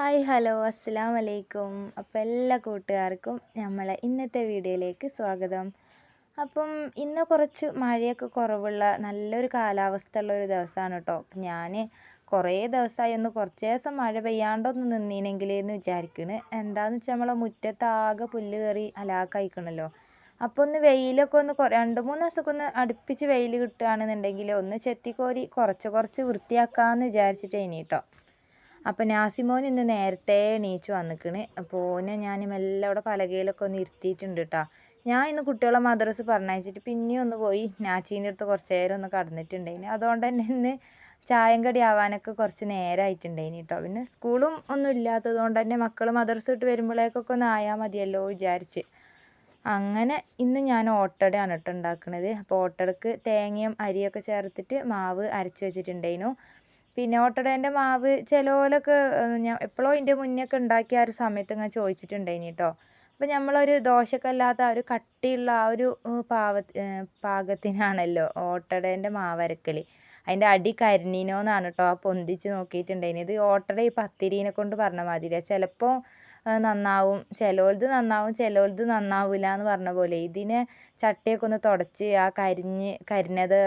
Hi hello അസ്സാം വലൈക്കും അപ്പോൾ എല്ലാ കൂട്ടുകാർക്കും നമ്മളെ ഇന്നത്തെ വീഡിയോയിലേക്ക് സ്വാഗതം. അപ്പം ഇന്ന് കുറച്ച് മഴയൊക്കെ കുറവുള്ള നല്ലൊരു കാലാവസ്ഥ ഉള്ള ഒരു ദിവസമാണ് കേട്ടോ. അപ്പം ഞാൻ കുറേ ദിവസമായി ഒന്ന് കുറച്ച് ദിവസം മഴ പെയ്യാണ്ടൊന്ന് നിന്നീനെങ്കിൽ എന്ന് വിചാരിക്കണ്. എന്താണെന്ന് വെച്ചാൽ നമ്മളെ മുറ്റത്താകെ പുല്ല് കയറി അലാക്കായിക്കണല്ലോ. അപ്പോൾ ഒന്ന് വെയിലൊക്കെ ഒന്ന് രണ്ട് മൂന്ന് ദിവസമൊക്കെ ഒന്ന് അടുപ്പിച്ച് വെയിൽ കിട്ടുകയാണെന്നുണ്ടെങ്കിൽ ഒന്ന് ചെത്തിക്കോരി കുറച്ച് കുറച്ച് വൃത്തിയാക്കാമെന്ന് വിചാരിച്ചിട്ടേനി കേട്ടോ. അപ്പോൾ നാസിമോൻ ഇന്ന് നേരത്തെ എണീച്ച് വന്നിക്കണ്. അപ്പോൾ ഓനെ ഞാൻ മെല്ലെ അവിടെ പലകയിലൊക്കെ ഒന്ന് ഇരുത്തിയിട്ടുണ്ട് കേട്ടോ ഞാൻ ഇന്ന് കുട്ടികളെ മദ്രസ് പറഞ്ഞയച്ചിട്ട് പിന്നെയും ഒന്ന് പോയി നാച്ചീന്റെ അടുത്ത് കുറച്ച് നേരം ഒന്ന് കടന്നിട്ടുണ്ടായിന്. അതുകൊണ്ട് തന്നെ ഇന്ന് ചായം കടി ആവാനൊക്കെ കുറച്ച് നേരമായിട്ടുണ്ടായിന് കേട്ടോ പിന്നെ സ്കൂളും ഒന്നും ഇല്ലാത്തത് കൊണ്ട് തന്നെ മക്കൾ മദ്രസ് ഇട്ട് വരുമ്പോഴേക്കൊക്കെ ഒന്ന് ആയാൽ മതിയല്ലോ വിചാരിച്ച്. അങ്ങനെ ഇന്ന് ഞാൻ ഓട്ടടയാണ് കേട്ടോ ഉണ്ടാക്കുന്നത് അപ്പോൾ ഓട്ടടക്ക് തേങ്ങയും അരിയൊക്കെ ചേർത്തിട്ട് മാവ് അരച്ച് വെച്ചിട്ടുണ്ടായിരുന്നു പിന്നെ ഓട്ടടേന്റെ മാവ് ചിലവരൊക്കെ ഞാൻ എപ്പോഴോ ഇതിന്റെ മുന്നേ ഒക്കെ ഉണ്ടാക്കിയ ആ ഒരു സമയത്ത് ഇങ്ങനെ ചോദിച്ചിട്ടുണ്ടായിനി കേട്ടോ അപ്പോൾ നമ്മളൊരു ദോശക്കല്ലാത്ത ഒരു കട്ടിയുള്ള ആ ഒരു പാവ പാകത്തിനാണല്ലോ ഓട്ടടേന്റെ മാവ് അരക്കൽ അതിന്റെ അടി കരിഞ്ഞീനോന്നാണ് കേട്ടോ ആ പൊന്തിച്ച് ഇത് ഓട്ടട ഈ പത്തിരീനെ കൊണ്ട് പറഞ്ഞ മാതിരിയാണ് ചിലപ്പോൾ നന്നാവും. ചിലവരത് നന്നാവും ചിലവരത് നന്നാവില്ല എന്ന് പറഞ്ഞ പോലെ. ഇതിനെ ചട്ടിയൊക്കെ ഒന്ന് തുടച്ച് ആ കരിഞ്ഞ് കരിഞ്ഞത്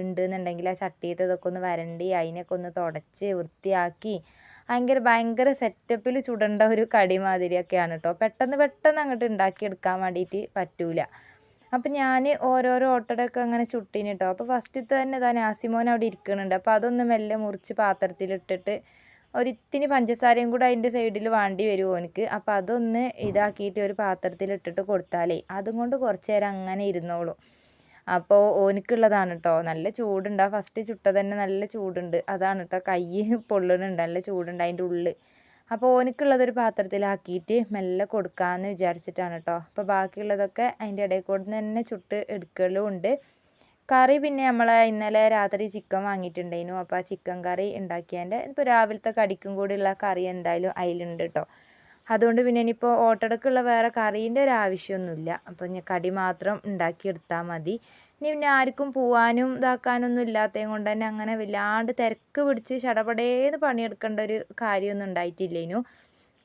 ഉണ്ട് എന്നുണ്ടെങ്കിൽ ആ ചട്ടിയത്തെ ഇതൊക്കെ ഒന്ന് വരണ്ടി അതിനൊക്കെ ഒന്ന് തുടച്ച് വൃത്തിയാക്കി ഭയങ്കര ഭയങ്കര സെറ്റപ്പിൽ ചുടേണ്ട ഒരു കടി മാതിരിയൊക്കെയാണ് കേട്ടോ പെട്ടെന്ന് പെട്ടെന്ന് അങ്ങോട്ട് ഉണ്ടാക്കിയെടുക്കാൻ വേണ്ടിയിട്ട് പറ്റൂല. അപ്പം ഞാൻ ഓരോരോ ഓട്ടോടൊക്കെ അങ്ങനെ ചുട്ടിനിട്ടോ അപ്പോൾ ഫസ്റ്റ് തന്നെ ഇതാ നാസിമോൻ അവിടെ ഇരിക്കുന്നുണ്ട് അപ്പോൾ അതൊന്ന് മെല്ലെ മുറിച്ച് പാത്രത്തിലിട്ടിട്ട് ഒരിത്തിരി പഞ്ചസാരയും കൂടെ അതിന്റെ സൈഡിൽ വേണ്ടി വരും ഓനിക്ക് അപ്പോൾ അതൊന്ന് ഇതാക്കിയിട്ട് ഒരു പാത്രത്തിൽ ഇട്ടിട്ട് കൊടുത്താലേ അതും കൊണ്ട് കുറച്ച് നേരം അങ്ങനെ ഇരുന്നോളും. അപ്പോൾ ഓനിക്കുള്ളതാണ് കേട്ടോ നല്ല ചൂടുണ്ട്. ആ ഫസ്റ്റ് ചുട്ട തന്നെ നല്ല ചൂടുണ്ട്. അതാണ് കേട്ടോ കൈ പൊള്ളുന്നുണ്ട് നല്ല ചൂടുണ്ട് അതിന്റെ ഉള്ളിൽ അപ്പോൾ ഓനിക്കുള്ളതൊരു പാത്രത്തിലാക്കിയിട്ട് മെല്ലെ കൊടുക്കാമെന്ന് വിചാരിച്ചിട്ടാണ് കേട്ടോ അപ്പോൾ ബാക്കിയുള്ളതൊക്കെ അതിന്റെ ഇടയിൽ കൂടെ തന്നെ ചുട്ട് എടുക്കലും ഉണ്ട്. കറി പിന്നെ നമ്മൾ ഇന്നലെ രാത്രി ചിക്കൻ വാങ്ങിയിട്ടുണ്ടായിരുന്നു. അപ്പോൾ ആ ചിക്കൻ കറി ഉണ്ടാക്കിയതിന്റെ ഇപ്പോൾ രാവിലത്തെ കടിക്കും കൂടിയുള്ള കറി എന്തായാലും അതിലുണ്ട് കേട്ടോ അതുകൊണ്ട് പിന്നെ ഇനിയിപ്പോൾ ഓട്ടടക്കുള്ള വേറെ കറീന്റെ ഒരു ആവശ്യമൊന്നുമില്ല. അപ്പോൾ ഞാൻ കടി മാത്രം ഉണ്ടാക്കിയെടുത്താൽ മതി. ഇനി പിന്നെ ആർക്കും പോവാനും ഇതാക്കാനൊന്നും ഇല്ലാത്തത് കൊണ്ട് തന്നെ അങ്ങനെ വല്ലാണ്ട് തിരക്ക് പിടിച്ച് ചടപടേന്ന് പണിയെടുക്കേണ്ട ഒരു കാര്യമൊന്നും ഉണ്ടായിട്ടില്ലേനു.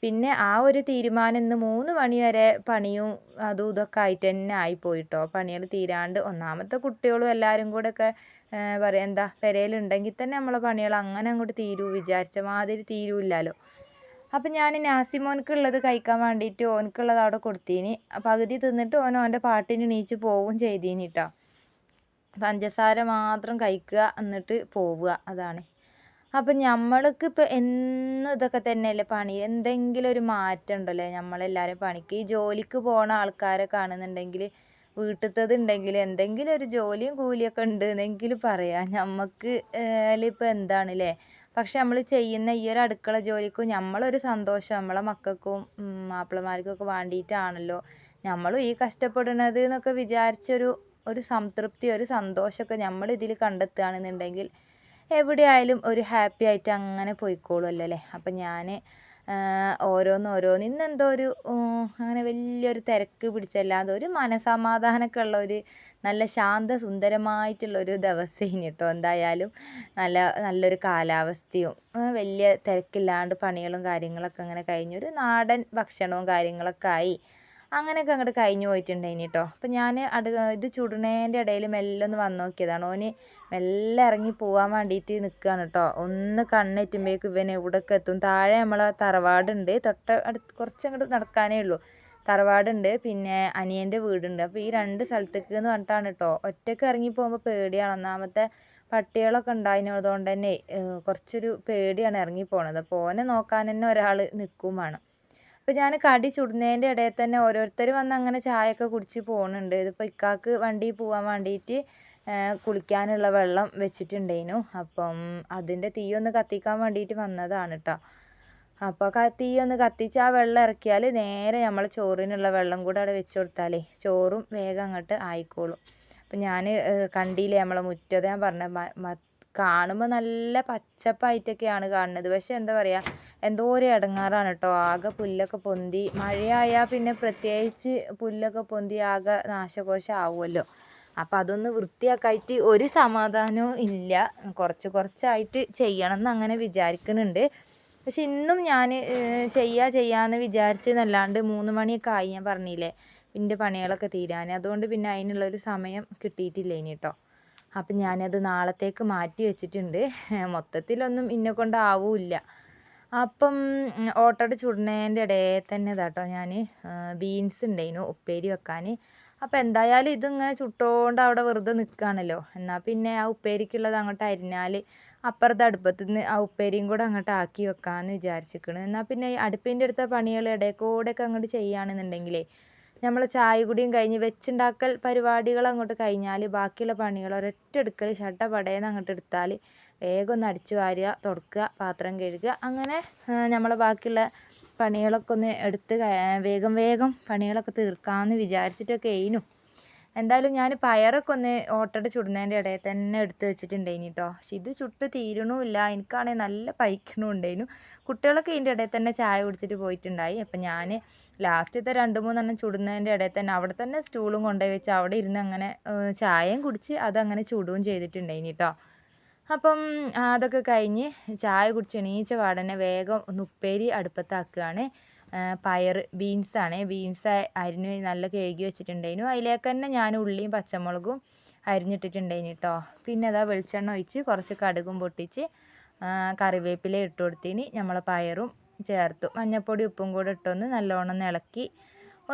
പിന്നെ ആ ഒരു തീരുമാനം ഇന്ന് മൂന്ന് മണി വരെ പണിയും അതും ഇതൊക്കെ ആയിട്ട് തന്നെ ആയിപ്പോയിട്ടോ പണികൾ തീരാണ്ട് ഒന്നാമത്തെ കുട്ടികളും എല്ലാവരും കൂടെ ഒക്കെ പറയാം എന്താ പെരയിലുണ്ടെങ്കിൽ തന്നെ നമ്മളെ പണികൾ അങ്ങനെ അങ്ങോട്ട് തീരൂ. വിചാരിച്ച മാതിരി തീരൂല്ലല്ലോ അപ്പം ഞാൻ നാസിമോൻക്കുള്ളത് കഴിക്കാൻ വേണ്ടിയിട്ട് ഓനക്കുള്ളത് അവിടെ കൊടുത്തീനി. പകുതി തിന്നിട്ട് ഓൻ ഓന്റെ പാട്ടിന് എണീച്ച് പോവുകയും ചെയ്തീനി കേട്ടോ പഞ്ചസാര മാത്രം കഴിക്കുക എന്നിട്ട് പോവുക. അതാണ്. അപ്പം നമ്മൾക്ക് ഇപ്പോൾ എന്നും ഇതൊക്കെ തന്നെയല്ലേ പണി? എന്തെങ്കിലും ഒരു മാറ്റം ഉണ്ടല്ലേ നമ്മളെല്ലാവരും പണിക്ക്? ഈ ജോലിക്ക് പോണ ആൾക്കാരെ കാണുന്നുണ്ടെങ്കിൽ വീട്ടിലത്തത് ഉണ്ടെങ്കിൽ എന്തെങ്കിലും ഒരു ജോലിയും കൂലിയൊക്കെ ഉണ്ട് എന്നെങ്കിലും പറയാം നമുക്ക് ഇപ്പോൾ എന്താണല്ലേ? പക്ഷെ നമ്മൾ ചെയ്യുന്ന ഈ ഒരു അടുക്കള ജോലിക്കും നമ്മളൊരു സന്തോഷം. നമ്മളെ മക്കൾക്കും മാപ്പിളമാർക്കൊക്കെ വേണ്ടിയിട്ടാണല്ലോ നമ്മളും ഈ കഷ്ടപ്പെടുന്നത് എന്നൊക്കെ വിചാരിച്ചൊരു ഒരു സംതൃപ്തി ഒരു സന്തോഷമൊക്കെ നമ്മൾ ഇതിൽ കണ്ടെത്തുകയാണെന്നുണ്ടെങ്കിൽ എവിടെയായാലും ഒരു ഹാപ്പി ആയിട്ട് അങ്ങനെ പോയിക്കോളുമല്ലോ അല്ലേ? അപ്പം ഞാൻ ഓരോന്ന് ഓരോന്ന് ഇന്നെന്തോ ഒരു അങ്ങനെ വലിയൊരു തിരക്ക് പിടിച്ചല്ലാതെ ഒരു മനസമാധാനമൊക്കെ ഉള്ള ഒരു നല്ല ശാന്ത സുന്ദരമായിട്ടുള്ള ഒരു ദിവസം കേട്ടോ. എന്തായാലും നല്ല നല്ലൊരു കാലാവസ്ഥയും വലിയ തിരക്കില്ലാണ്ട് പണികളും കാര്യങ്ങളൊക്കെ അങ്ങനെ കഴിഞ്ഞൊരു നാടൻ ഭക്ഷണവും കാര്യങ്ങളൊക്കെ ആയി. അങ്ങനെയൊക്കെ അങ്ങോട്ട് കഴിഞ്ഞു പോയിട്ടുണ്ടായിന് കേട്ടോ അപ്പം ഞാൻ അടു ഇത് ചുടുന്നതിന്റെ ഇടയിൽ മെല്ലെ ഒന്ന് വന്ന് നോക്കിയതാണ്. ഓന് മെല്ലെ ഇറങ്ങി പോകാൻ വേണ്ടിയിട്ട് നിൽക്കുകയാണ് കേട്ടോ ഒന്ന് കണ്ണെറ്റുമ്പോഴേക്കും ഇവൻ എവിടെയൊക്കെ എത്തും. താഴെ നമ്മളെ തറവാടുണ്ട്. തൊട്ട അടുത്ത് കുറച്ചങ്ങോട്ട് നടക്കാനേ ഉള്ളൂ. തറവാടുണ്ട്. പിന്നെ അനിയന്റെ വീടുണ്ട്. അപ്പോൾ ഈ രണ്ട് സ്ഥലത്തേക്ക് എന്ന് പറഞ്ഞിട്ടാണ് കേട്ടോ ഒറ്റയ്ക്ക് ഇറങ്ങി പോകുമ്പോൾ പേടിയാണ്. ഒന്നാമത്തെ പട്ടികളൊക്കെ ഉണ്ടായിരുന്നതുകൊണ്ട് തന്നെ കുറച്ചൊരു പേടിയാണ് ഇറങ്ങി പോണത്. അപ്പോൾ ഓനെ നോക്കാൻ തന്നെ ഒരാൾ നിൽക്കും വേണം. അപ്പോൾ ഞാൻ കടി ചുടുന്നതിന്റെ ഇടയിൽ തന്നെ ഓരോരുത്തർ വന്ന് അങ്ങനെ ചായയൊക്കെ കുടിച്ച് പോകുന്നുണ്ട് ഇതിപ്പോൾ ഇക്കാക്ക് വണ്ടിയിൽ പോകാൻ വേണ്ടിയിട്ട് കുളിക്കാനുള്ള വെള്ളം വെച്ചിട്ടുണ്ടേനു. അപ്പം അതിന്റെ തീ ഒന്ന് കത്തിക്കാൻ വേണ്ടിയിട്ട് വന്നതാണ് കേട്ടോ അപ്പോൾ തീ ഒന്ന് കത്തിച്ച് ആ വെള്ളം ഇറക്കിയാൽ നേരെ നമ്മൾ ചോറിനുള്ള വെള്ളം കൂടെ അവിടെ വെച്ച് കൊടുത്താലേ ചോറും വേഗം അങ്ങോട്ട് ആയിക്കോളും. അപ്പം ഞാൻ കണ്ടില്ലേ നമ്മളെ മുറ്റത്ത് ഞാൻ പറഞ്ഞ കാണുമ്പോൾ നല്ല പച്ചപ്പായിട്ടൊക്കെയാണ് കാണുന്നത്. പക്ഷേ എന്താ പറയുക എന്തോ ഒരു ഇടങ്ങാറാണ് കേട്ടോ ആകെ പുല്ലൊക്കെ പൊന്തി മഴയായാൽ പിന്നെ പ്രത്യേകിച്ച് പുല്ലൊക്കെ പൊന്തി ആകെ നാശകോശമാവുമല്ലോ അപ്പം അതൊന്ന് വൃത്തിയാക്കായിട്ട് ഒരു സമാധാനവും ഇല്ല. കുറച്ച് കുറച്ചായിട്ട് ചെയ്യണം എന്ന് അങ്ങനെ വിചാരിക്കുന്നുണ്ട് പക്ഷെ ഇന്നും ഞാൻ ചെയ്യാ ചെയ്യാമെന്ന് വിചാരിച്ചെന്നല്ലാണ്ട് മൂന്ന് മണിയൊക്കെ ആയി ഞാൻ പറഞ്ഞില്ലേ എന്റെ പണികളൊക്കെ തീരാൻ അതുകൊണ്ട് പിന്നെ അതിനുള്ളൊരു സമയം കിട്ടിയിട്ടില്ല ഇനി കേട്ടോ അപ്പം ഞാനത് നാളത്തേക്ക് മാറ്റി വെച്ചിട്ടുണ്ട്. മൊത്തത്തിലൊന്നും ഇന്നെ കൊണ്ടാവില്ല അപ്പം ഓട്ടോടെ ചുടുന്നതിന്റെ ഇടയിൽ തന്നെ ഇതാട്ടോ ഞാൻ ബീൻസ് ഉണ്ടായിരുന്നു ഉപ്പേരി വെക്കാൻ അപ്പം എന്തായാലും ഇതിങ്ങനെ ചുട്ടോണ്ട് അവിടെ വെറുതെ നിൽക്കുകയാണല്ലോ എന്നാൽ പിന്നെ ആ ഉപ്പേരിക്കുള്ളത് അങ്ങോട്ട് അരിഞ്ഞാൽ അപ്പുറത്തെ അടുപ്പത്ത് നിന്ന് ആ ഉപ്പേരിയും കൂടെ അങ്ങോട്ട് ആക്കി വെക്കാമെന്ന് വിചാരിച്ചിരിക്കണ് എന്നാൽ പിന്നെ അടുപ്പിന്റെ അടുത്ത പണികൾ ഇടയിൽ കൂടെയൊക്കെ അങ്ങോട്ട് ചെയ്യുകയാണെന്നുണ്ടെങ്കിലേ നമ്മൾ ചായ കുടിയും കഴിഞ്ഞ് വെച്ചുണ്ടാക്കൽ പരിപാടികൾ അങ്ങോട്ട് കഴിഞ്ഞാൽ ബാക്കിയുള്ള പണികൾ ഒരൊറ്റ എടുക്കൽ ഷട്ട പടയെന്ന് അങ്ങോട്ട് എടുത്താൽ വേഗം ഒന്ന് അടിച്ചു വാരുക തുടക്കുക പാത്രം കഴുകുക. അങ്ങനെ നമ്മളെ ബാക്കിയുള്ള പണികളൊക്കെ ഒന്ന് എടുത്ത് വേഗം വേഗം പണികളൊക്കെ തീർക്കാമെന്ന് വിചാരിച്ചിട്ടൊക്കെ ആയിരുന്നു എന്തായാലും ഞാൻ പയറൊക്കെ ഒന്ന് ഓട്ടട ചുടുന്നതിന്റെ ഇടയിൽ തന്നെ എടുത്ത് വെച്ചിട്ടുണ്ടായിനി കേട്ടോ പക്ഷെ ഇത് ചുട്ട് തീരണമില്ല. എനിക്കാണെങ്കിൽ നല്ല പൈക്കണമുണ്ടായിരുന്നു കുട്ടികളൊക്കെ ഇതിന്റെ ഇടയിൽ തന്നെ ചായ കുടിച്ചിട്ട് പോയിട്ടുണ്ടായി. അപ്പം ഞാൻ ലാസ്റ്റത്തെ രണ്ട് മൂന്നെണ്ണം ചുടുന്നതിന്റെ ഇടയിൽ തന്നെ അവിടെ തന്നെ സ്റ്റൂളും കൊണ്ടുപോയി വെച്ച് അവിടെ ഇരുന്ന് അങ്ങനെ ചായയും കുടിച്ച് അതങ്ങനെ ചുടുകയും ചെയ്തിട്ടുണ്ടായിനി കേട്ടോ അപ്പം അതൊക്കെ കഴിഞ്ഞ് ചായ കുടിച്ച് എണീച്ച പാടനെ വേഗം ഒന്ന് ഉപ്പേരി അടുപ്പത്താക്കുകയാണ് പയർ ബീൻസാണ് ബീൻസ് അരിഞ്ഞ് നല്ല കഴുകി വെച്ചിട്ടുണ്ടായിരുന്നു. അതിലേക്ക് തന്നെ ഞാൻ ഉള്ളിയും പച്ചമുളകും അരിഞ്ഞിട്ടിട്ടുണ്ടായിന് കേട്ടോ. പിന്നെ അതാ വെളിച്ചെണ്ണ ഒഴിച്ച് കുറച്ച് കടുകും പൊട്ടിച്ച് കറിവേപ്പില ഇട്ട് കൊടുത്തിന്. നമ്മൾ പയറും ചേർത്തു. മഞ്ഞൾപ്പൊടി ഉപ്പും കൂടെ ഇട്ടൊന്ന് നല്ലോണം ഇളക്കി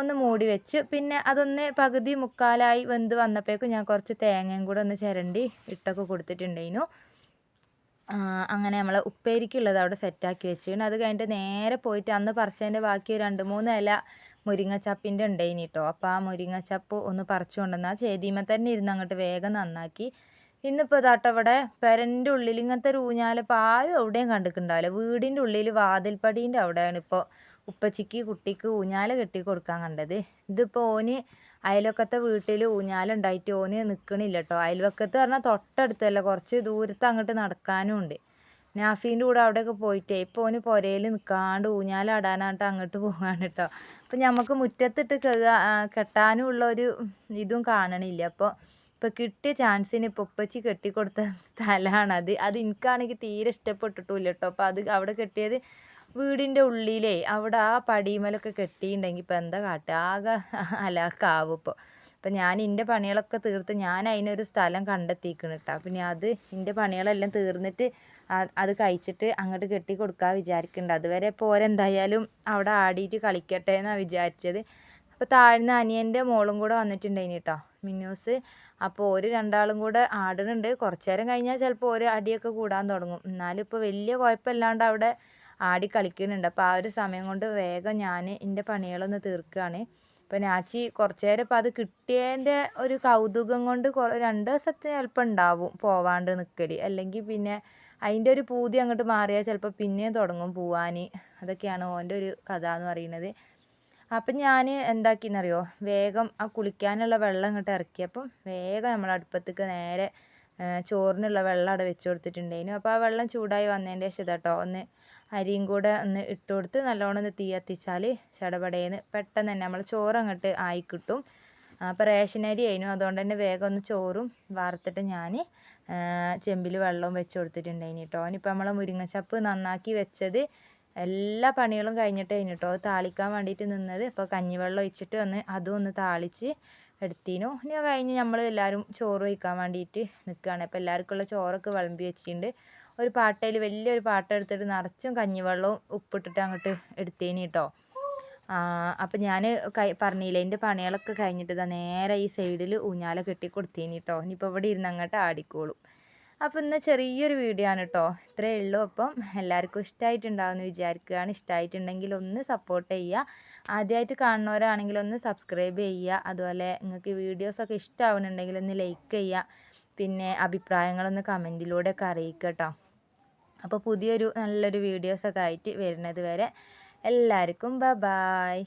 ഒന്ന് മൂടി വെച്ച്. പിന്നെ അതൊന്ന് പകുതി മുക്കാലായി വെന്ത് വന്നപ്പോഴേക്കും ഞാൻ കുറച്ച് തേങ്ങയും കൂടെ ഒന്ന് ചിരണ്ടി ഇട്ടൊക്കെ കൊടുത്തിട്ടുണ്ടായിരുന്നു. അങ്ങനെ നമ്മൾ ഉപ്പേരിക്കുള്ളത് അവിടെ സെറ്റാക്കി വെച്ചിട്ടുണ്ട്. അത് കഴിഞ്ഞിട്ട് നേരെ പോയിട്ട് അന്ന് പറിച്ചതിന്റെ ബാക്കി രണ്ട് മൂന്ന് ഇല മുരിങ്ങച്ചപ്പിന്റെ ഉണ്ടായിനി കേട്ടോ അപ്പോൾ ആ മുരിങ്ങച്ചപ്പ് ഒന്ന് പറിച്ചു കൊണ്ടുവന്നാൽ ചേതിമ തന്നെ ഇരുന്ന് അങ്ങോട്ട് വേഗം നന്നാക്കി. ഇന്നിപ്പോൾ ഇതാട്ടോ ഇവിടെ പെരന്റെ ഉള്ളിൽ ഇങ്ങനത്തെ ഒരു ഊഞ്ഞാലിപ്പോൾ ആരും എവിടെയും കണ്ടിട്ടുണ്ടാവില്ല. വീടിന്റെ ഉള്ളിൽ വാതിൽപ്പടീന്റെ അവിടെയാണ് ഇപ്പോൾ ഉപ്പച്ചിക്ക് കുട്ടിക്ക് ഊഞ്ഞാൽ കെട്ടി കൊടുക്കാൻ കണ്ടത്. ഇതിപ്പോൾ ഓന് അയൽവക്കത്തെ വീട്ടിൽ ഊഞ്ഞാലുണ്ടായിട്ട് ഓന് നിൽക്കണില്ല കേട്ടോ അയൽവക്കത്ത് പറഞ്ഞാൽ തൊട്ടടുത്തല്ല കുറച്ച് ദൂരത്ത് അങ്ങോട്ട് നടക്കാനും ഉണ്ട് നാഫീന്റെ കൂടെ അവിടെയൊക്കെ പോയിട്ടേ ഇപ്പോൾ ഓന് പുരയിൽ നിൽക്കാണ്ട് ഊഞ്ഞാലാടാനായിട്ട് അങ്ങോട്ട് പോകാണ് കേട്ടോ അപ്പം നമുക്ക് മുറ്റത്തിട്ട് കെട്ടാനും ഉള്ള ഒരു ഇതും കാണണില്ല. അപ്പോൾ ഇപ്പോൾ കിട്ടിയ ചാൻസിന് ഇപ്പോൾ ഉപ്പച്ചി കെട്ടിക്കൊടുത്ത സ്ഥലമാണത് അത്. എനിക്കാണെങ്കിൽ തീരെ ഇഷ്ടപ്പെട്ടിട്ടില്ല കേട്ടോ അപ്പോൾ അത് അവിടെ കെട്ടിയത് വീടിന്റെ ഉള്ളിലേ അവിടെ ആ പടിമലൊക്കെ കെട്ടിയിട്ടുണ്ടെങ്കിൽ ഇപ്പം എന്താ കാട്ടുക? ആകെ അലാക്കാവും ഇപ്പോൾ അപ്പം ഞാൻ എന്റെ പണികളൊക്കെ തീർത്ത് ഞാൻ അതിനൊരു സ്ഥലം കണ്ടെത്തിക്കണം കേട്ടോ. പിന്നെ അത് എന്റെ പണികളെല്ലാം തീർന്നിട്ട് അത് കഴിച്ചിട്ട് അങ്ങോട്ട് കെട്ടി കൊടുക്കാൻ വിചാരിക്കുന്നുണ്ട് അതുവരെ ഇപ്പോൾ ഓരെന്തായാലും അവിടെ ആടിയിട്ട് കളിക്കട്ടെ എന്നാണ് വിചാരിച്ചത്. അപ്പോൾ താഴ്ന്ന അനിയന്റെ മോളും കൂടെ വന്നിട്ടുണ്ടായിന് കേട്ടോ മിന്നൂസ്. അപ്പോൾ ഒരു രണ്ടാളും കൂടെ ആടുന്നുണ്ട് കുറച്ച് നേരം കഴിഞ്ഞാൽ ചിലപ്പോൾ ഒരു അടിയൊക്കെ കൂടാൻ തുടങ്ങും. എന്നാലും ഇപ്പോൾ വലിയ കുഴപ്പമില്ലാണ്ട് അവിടെ ആടി കളിക്കുന്നുണ്ട്. അപ്പോൾ ആ ഒരു സമയം കൊണ്ട് വേഗം ഞാൻ എന്റെ പണികളൊന്ന് തീർക്കുകയാണ് ഇപ്പോൾ നാച്ചി കുറച്ച് നേരം ഇപ്പോൾ അത് കിട്ടിയതിന്റെ ഒരു കൗതുകം കൊണ്ട് രണ്ട് ദിവസത്തിന് ചിലപ്പോൾ ഉണ്ടാവും പോവാണ്ട് നിൽക്കൽ അല്ലെങ്കിൽ പിന്നെ അതിന്റെ ഒരു പൂതി അങ്ങോട്ട് മാറിയാൽ ചിലപ്പോൾ പിന്നെയും തുടങ്ങും പോവാൻ അതൊക്കെയാണ് ഓന്റെ ഒരു കഥ എന്ന് പറയുന്നത്. അപ്പം ഞാൻ എന്താക്കിയെന്നറിയോ വേഗം ആ കുളിക്കാനുള്ള വെള്ളം ഇങ്ങോട്ട് ഇറക്കിയപ്പം വേഗം നമ്മൾ അടുപ്പത്തേക്ക് നേരെ ചോറിനുള്ള വെള്ളം അവിടെ വെച്ച് കൊടുത്തിട്ടുണ്ടായിരുന്നു. അപ്പോൾ ആ വെള്ളം ചൂടായി വന്നതിന്റെ ശേഷം കേട്ടോ ഒന്ന് അരിയും കൂടെ ഒന്ന് ഇട്ട് കൊടുത്ത് നല്ലോണം ഒന്ന് തീ കത്തിച്ചാൽ ചടപടേന്ന് പെട്ടെന്ന് തന്നെ നമ്മൾ ചോറ് അങ്ങോട്ട് ആയി കിട്ടും. അപ്പോൾ റേഷൻ അരി ആയിരുന്നു. അതുകൊണ്ട് തന്നെ വേഗം ഒന്ന് ചോറും വാർത്തിട്ട് ഞാൻ ചെമ്പിൽ വെള്ളവും വെച്ച് കൊടുത്തിട്ടുണ്ടായിന് കേട്ടോ ഇനിയിപ്പോൾ നമ്മളെ മുരിങ്ങച്ചപ്പ് നന്നാക്കി വെച്ചത് എല്ലാ പണികളും കഴിഞ്ഞിട്ട് കഴിഞ്ഞിട്ടോ താളിക്കാൻ വേണ്ടിയിട്ട് നിന്നത്. ഇപ്പോൾ കഞ്ഞിവെള്ളം ഒഴിച്ചിട്ട് ഒന്ന് അതും ഒന്ന് താളിച്ച് എടുത്തീനു. ഇനി കഴിഞ്ഞ് നമ്മൾ എല്ലാവരും ചോറ് വയ്ക്കാൻ വേണ്ടിയിട്ട് നിൽക്കുകയാണ് അപ്പോൾ എല്ലാവർക്കുള്ള ചോറൊക്കെ വിളമ്പി വെച്ചിട്ടുണ്ട്. ഒരു പാട്ടയിൽ വലിയൊരു പാട്ട എടുത്തിട്ട് നിറച്ചും കഞ്ഞിവെള്ളവും ഉപ്പിട്ടിട്ട് അങ്ങോട്ട് എടുത്തേനി കേട്ടോ അപ്പം ഞാൻ കൈ പറഞ്ഞില്ലേ എന്റെ പണികളൊക്കെ കഴിഞ്ഞിട്ട് ഇതാ നേരെ ഈ സൈഡിൽ ഊഞ്ഞാല കെട്ടി കൊടുത്തേനി കേട്ടോ ഇനിയിപ്പോൾ ഇവിടെ ഇരുന്ന് അങ്ങോട്ട് ആടിക്കോളും. അപ്പോൾ ഇന്ന് ചെറിയൊരു വീഡിയോ ആണ് കേട്ടോ ഇത്രയേ ഉള്ളൂ. അപ്പം എല്ലാവർക്കും ഇഷ്ടമായിട്ടുണ്ടാവുമെന്ന് വിചാരിക്കുകയാണ്. ഇഷ്ടമായിട്ടുണ്ടെങ്കിൽ ഒന്ന് സപ്പോർട്ട് ചെയ്യുക. ആദ്യമായിട്ട് കാണുന്നവരാണെങ്കിൽ ഒന്ന് സബ്സ്ക്രൈബ് ചെയ്യുക. അതുപോലെ നിങ്ങൾക്ക് വീഡിയോസൊക്കെ ഇഷ്ടമാവുന്നുണ്ടെങ്കിൽ ഒന്ന് ലൈക്ക് ചെയ്യുക. പിന്നെ അഭിപ്രായങ്ങളൊന്ന് കമന്റിലൂടെ ഒക്കെ അറിയിക്കുക കേട്ടോ അപ്പോൾ പുതിയൊരു നല്ലൊരു വീഡിയോസൊക്കെ ആയിട്ട് വരുന്നത് വരെ എല്ലാവർക്കും ബ ബായ്